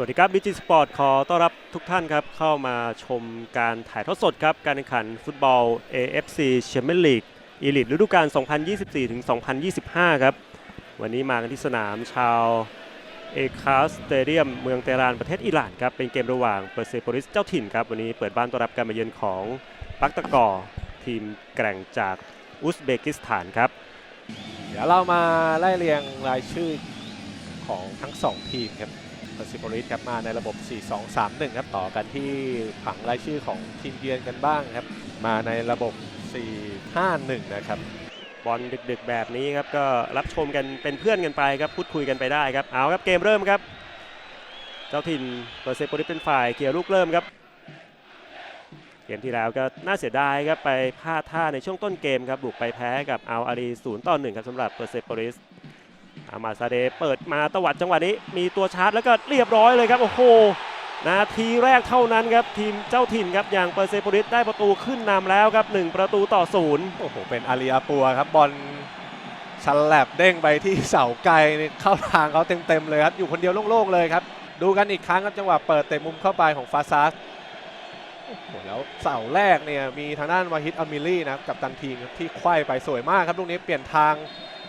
วัสดีครับบิจิสปอร์ตขอต้อนรับทุกท่านครับ เข้ามาชมการถ่ายทอดสดครับ การแข่งขันฟุตบอล AFC Champions League อีลิทฤดูกาล 2024-2025 ครับ วันนี้มากันที่สนามชาวเอคาสเตเดียมเมืองเตหรานประเทศอิหร่านครับ เป็นเกมระหว่างเปอร์เซโปลิสเจ้าถิ่นครับ วันนี้เปิดบ้านต้อนรับการมาเยือนของปักตะกอทีมแกร่งจากอุซเบกิสถานครับ เดี๋ยวเรามาไล่เรียงรายชื่อของทั้ง2ทีมครับ เ e อร์ซิโ l ลิสครับมาในระบบ 4-2-3-1 ครับต่อกันที่ผังรายชื่อของทีมเยือนกันบ้างครับ มาในระบบ 4-5-1 นะครับบอลดึกๆแบบนี้ครับก็รับชมกันเป็นเพื่อนกันไปครับพูดคุยกันไปได้ครับเอาครับเกมเริ่มครับ เจ้าถิ่นเปอร์เซโปลิสเป็นฝ่ายเกี่ยวลูกเริ่มครับ เกมที่แล้วก็น่าเสียดายครับไปพลาดท่าในช่วงต้นเกมครับบุกไปแพ้กับอัลอารีศูนย์ต่อหนึ่งครับสำหรับเปอร์เซโปลิส อามาซาเดเปิดมาตวัดจังหวะนี้ มีตัวชาร์จแล้วก็เรียบร้อยเลยครับ โอ้โห นาทีแรกเท่านั้นครับ ทีมเจ้าถิ่นครับ อย่างเปอร์เซโปลิสได้ประตูขึ้นนำแล้วครับหนึ่งประตูต่อศูนย์โอ้โห เป็นอารีอาปัวครับ บอลชันแลบเด้งไปที่เสาไกลนี่เข้าทางเขาเต็มๆเลยครับ อยู่คนเดียวโล่งๆเลยครับ ดูกันอีกครั้งครับจังหวะเปิดเตะมุมเข้าไปของฟาซาสโอ้โหแล้วเสาแรกเนี่ยมีทางด้านวาฮิตอามิลี่นะจับกับตันทีมที่ไขว้ไปสวยมากครับลูกนี้เปลี่ยนทาง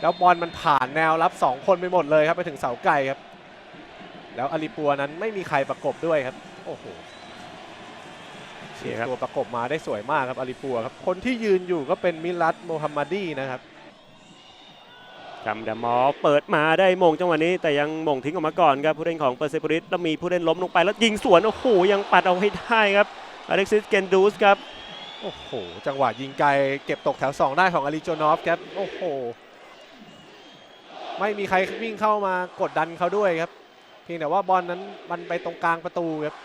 แล้วบอลมันผ่านแนวรับ 2 คนไปหมดเลยครับไปถึงเสาไกลครับ แล้วอาลีปัวนั้นไม่มีใครประกบด้วยครับ โอ้โหเสียตัวประกบมาได้สวยมากครับอาลีปัวครับ คนที่ยืนอยู่ก็เป็นมิลัดโมฮัมมัดีนะครับจำดามอเปิดมาได้มงจังหวะนี้แต่ยังมงทิ้งออกมาก่อนครับผู้เล่นของเปอร์เซโปลิสแล้วมีผู้เล่นล้มลงไปแล้วยิงสวน โอ้โห ยังปัดเอาให้ได้ครับอเล็กซิสเกนดูสครับ โอ้โห จังหวะยิงไกลเก็บตกแถว 2 ได้ของอาริโจนอฟครับ โอ้โห ไม่มีใครวิ่งเข้ามากดดันเขาด้วยครับ เพียงแต่ว่าบอลนั้นมันไปตรงกลางประตูครับ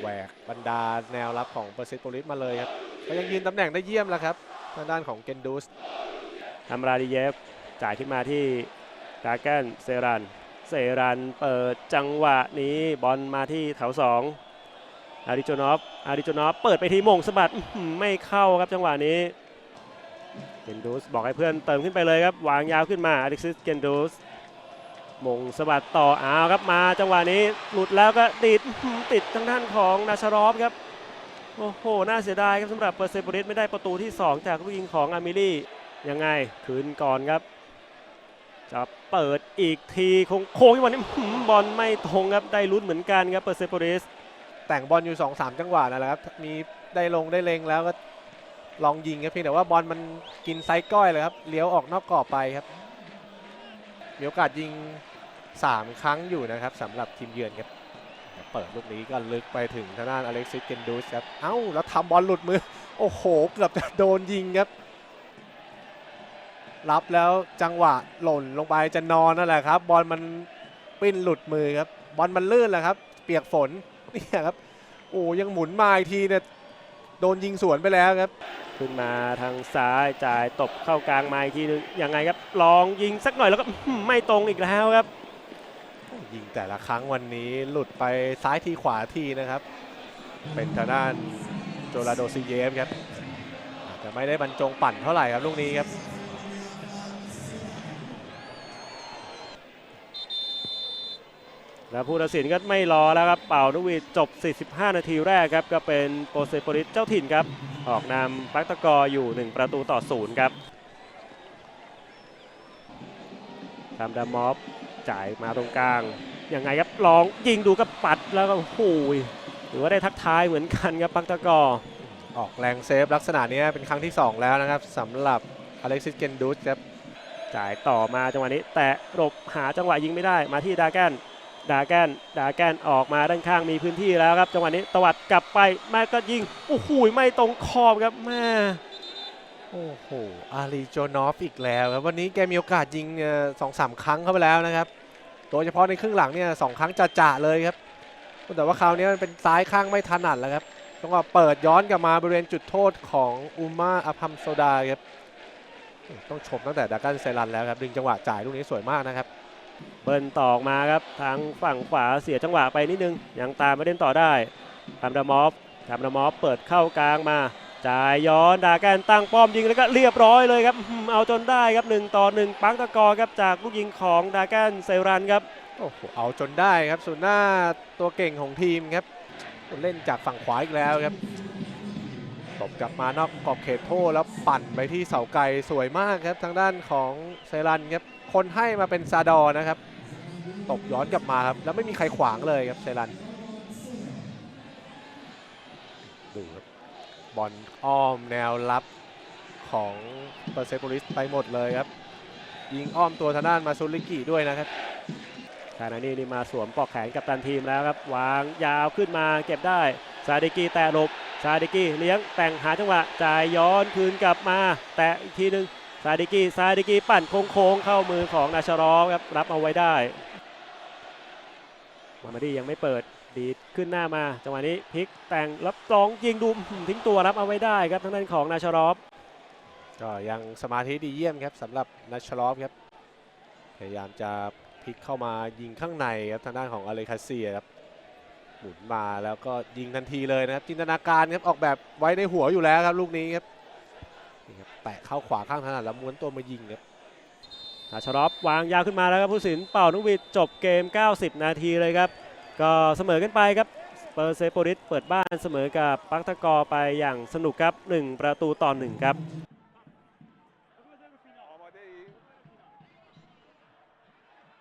แหวกบรรดาแนวรับของเปอร์เซโปลิสมาเลยครับก็ยังยืนตำแหน่งได้เยี่ยมแล้วครับทางด้านของเกนดูสอัมราดิเยฟจ่ายขึ้นมาที่ดาแกนเซรันเซรันเปิดจังหวะนี้บอลมาที่แถว2อาริโจนอฟอาริโจนอฟเปิดไปที่มงสะบัดไม่เข้าครับจังหวะนี้ เกนดูสบอกให้เพื่อนเติมขึ้นไปเลยครับ วางยาวขึ้นมาอเล็กซิสเกนดูสมงสะบัดต่อเอาครับมาจังหวะนี้หลุดแล้วก็ติดติดทางด้านของนาชารอฟครับ โอ้โห น่าเสียดายครับสำหรับเปอร์เซโปลิสไม่ได้ประตูที่ 2 จากลูกยิงของอามิลี่ยังไงคืนก่อนครับ จะเปิดอีกทีคงโค้งวันนี้บอลไม่ตรงครับได้ลุ้นเหมือนกันครับเปอร์เซโปลิสแต่งบอลอยู่ 2-3 จังหวะนั่นแหละครับมีได้ลงได้เลงแล้วก็ ลองยิงครับเพียงแต่ว่าบอลมันกินไซส์ก้อยเลยครับเลี้ยวออกนอกกรอบไปครับมีโอกาสยิง 3 ครั้งอยู่นะครับสำหรับทีมเยือนครับเปิดลูกนี้ก็ลึกไปถึงทางด้านอเล็กซิสเกนดูสครับเอ้าแล้วทำบอลหลุดมือ โอ้โห เกือบจะโดนยิงครับ รับแล้วจังหวะหล่นลงไปจะนอนนั่นแหละครับ บอลมันปิ้นหลุดมือครับ บอลมันลื่นแหละครับ เปียกฝนนี่ครับโอ้ยังหมุนมาอีกทีเนี่ยโดนยิงสวนไปแล้วครับ ขึ้นมาทางซ้ายจ่ายตบเข้ากลางมาอีกทีนึงยังไงครับ ลองยิงสักหน่อยแล้วก็ไม่ตรงอีกแล้วครับ ยิงแต่ละครั้งวันนี้หลุดไปซ้ายทีขวาทีนะครับ เป็นทางด้านโจลาโดซิเยฟครับอาจจะไม่ได้บรรจงปั่นเท่าไหร่ครับลูกนี้ครับ แล้วผู้ตัดสินก็ไม่รอแล้วครับ เป่านกหวีดจบ 45 นาทีแรกครับ ก็เป็นโปรเซโปลิสเจ้าถิ่นครับ ออกนำปักตะกออยู่ 1 ประตูต่อศูนย์ครับทำดามอฟจ่ายมาตรงกลาง ยังไงครับลองยิงดูกับปัดแล้วก็โอ้โหถือว่าได้ทักทายเหมือนกันครับปักตะกอ ออกแรงเซฟลักษณะนี้เป็นครั้งที่ 2 แล้วนะครับสำหรับอเล็กซิสเกนดูสครับจ่ายต่อมาจังหวะนี้ แตะหลบหาจังหวะยิงไม่ได้มาที่ดาแกน ดาแกนดาแกนออกมาด้านข้างมีพื้นที่แล้วครับจังหวะนี้ตวัดกลับไปแม่ก็ยิงโอ้โหไม่ตรงขอบครับแม่โอ้โหอารีโจนอฟอีกแล้วครับวันนี้แกมีโอกาสยิงสองสามครั้งเข้าไปแล้วนะครับโดยเฉพาะในครึ่งหลังเนี่ยสองครั้งจะจะเลยครับแต่ว่าคราวนี้มันเป็นซ้ายข้างไม่ถนัดแล้วครับจังหวะเปิดย้อนกลับมาบริเวณจุดโทษของอุมาอาพัมโซดาครับต้องชมตั้งแต่ดากันเซรันแล้วครับดึงจังหวะจ่ายลูกนี้สวยมากนะครับ เบิ้ลต่อออกมาครับทางฝั่งขวาเสียจังหวะไปนิดนึง ยังตามไม่เล่นต่อได้ทำดามอฟทำดามอฟเปิดเข้ากลางมาจ่ายย้อนดาแกนตั้งป้อมยิงแล้วก็เรียบร้อยเลยครับ เอาจนได้ครับ1ต่อ1ปังตะกอครับจากลูกยิงของดาแกนเซรันครับโอ้โหเอาจนได้ครับส่วนหน้าตัวเก่งของทีมครับเล่นจากฝั่งขวาอีกแล้วครับตบกลับมานอกกรอบเขตโทษแล้วปั่นไปที่เสาไกลสวยมากครับทางด้านของไซรันครับ คนให้มาเป็นซาดอนะครับ ตบย้อนกลับมาครับ แล้วไม่มีใครขวางเลยครับไซรันดูครับบอลอ้อมแนวรับของเปอร์เซโปลิสไปหมดเลยครับ ยิงอ้อมตัวทางด้านมาซุลิกิด้วยนะครับคานานี่นี่มาสวมปอกแขนกับตันทีมแล้วครับ วางยาวขึ้นมาเก็บได้ซาดิกีแตะหลบซาดิกีเลี้ยงแต่งหาจังหวะจ่ายย้อนคืนกลับมา แตะอีกทีหนึ่ง ซาดิกีซาดิกีปั่นโค้งๆเข้ามือของนาชารอฟครับรับเอาไว้ได้มามาดียังไม่เปิดดีดขึ้นหน้ามาจังหวะนี้พลิกแต่งรับตองยิงดูอื้อหือทิ้งตัวรับเอาไว้ได้ครับทางด้านของนาชารอฟก็ยังสมาธิดีเยี่ยมครับสำหรับนัชชลอฟครับพยายามจะพลิกเข้ามายิงข้างในครับทางด้านของอเลคาเซียครับหมุนมาแล้วก็ยิงทันทีเลยนะครับจินตนาการครับออกแบบไว้ในหัวอยู่แล้วครับลูกนี้ครับ แตะเข้าขวาข้างถนัดแล้วม้วนตัวมายิงครับนาชรอฟวางยาวขึ้นมาแล้วครับผู้สินเป่านกหวีดจบเกม 90 นาทีเลยครับ ก็เสมอกันไปครับเปอร์เซโปริสเปิดบ้านเสมอกับปักตะกอไปอย่างสนุกครับ 1 ประตูต่อ 1 ครับ